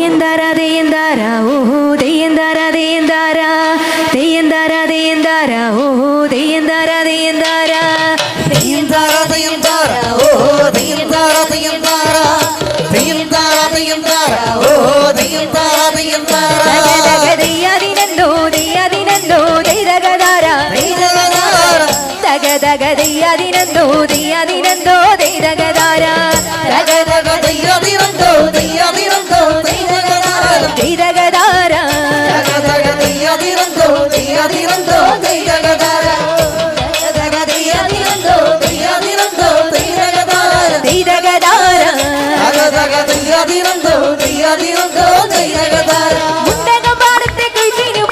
தெய்யந்தாரா தெய்யந்தாரா ஓஹோ தெய்யந்தாரா தெய்யந்தாரா தெய்யந்தாரா தெய்யந்தாரா ஓஹோ தெய்யந்தாரா தெய்யந்தாரா தெய்யந்தாரா தெய்யந்தாரா ஓஹோ தெய்யந்தாரா தெய்யந்தாரா தெய்யந்தாரா தெய்யந்தாரா ஓஹோ தெய்யந்தாரா தெய்யந்தாரா தெய்யாதினந்தோ தெய்யாதினந்தோ தெய்தகதாரா தெய்தகதாரா தகதக தெய்யாதினந்தோ தெய்யாதினந்தோ.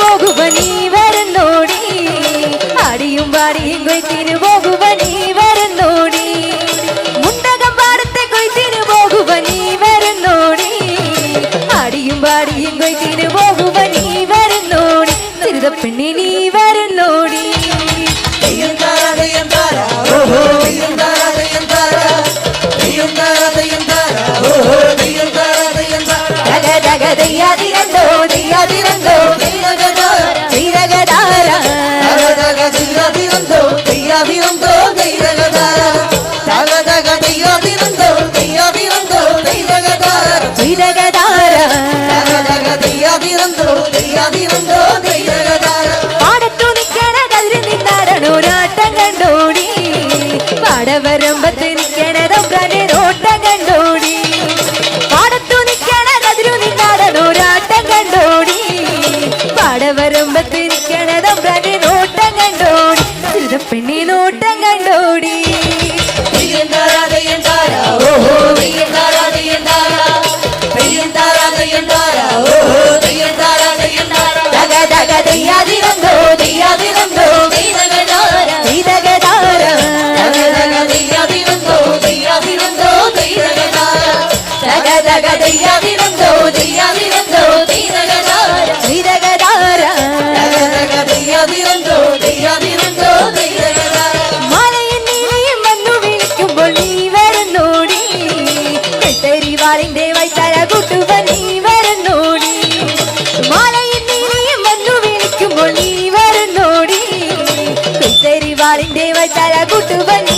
പോകുവ നീ വരന്നോടി അടിയും പാടിയും കൊയ്ത്തിന് പോകുവ നീ ആട വരുമ്പോ തിരിക്കണതമ്പ്രാന്റെ നോട്ടം കണ്ടോടി. പെണ്ണി നോട്ടം കണ്ടോടി. എന്താ എന്താ ഓഹോ. பாரின் தேவ தர குட்டுவனி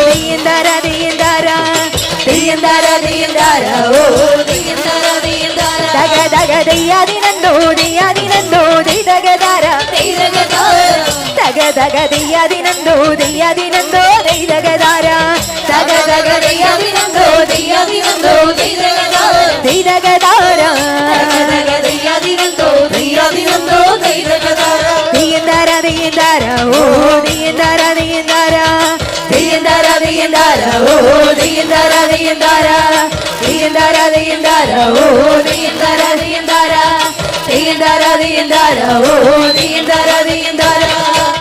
നീയന്താര നീയന്താര ഓ നീയന്താര നീയന്താര ദഗ ദഗ ദയ്യാദിനോ ദിയാദിനോ ദഗ ദാര ദഗ ദഗ ദയ്യാദിനോ ദിയാദിനോ ஓ தீந்தாரா தீந்தாரா தீந்தாரா தீந்தாரா ஓ தீந்தாரா தீந்தாரா தீந்தாரா தீந்தாரா ஓ தீந்தாரா தீந்தாரா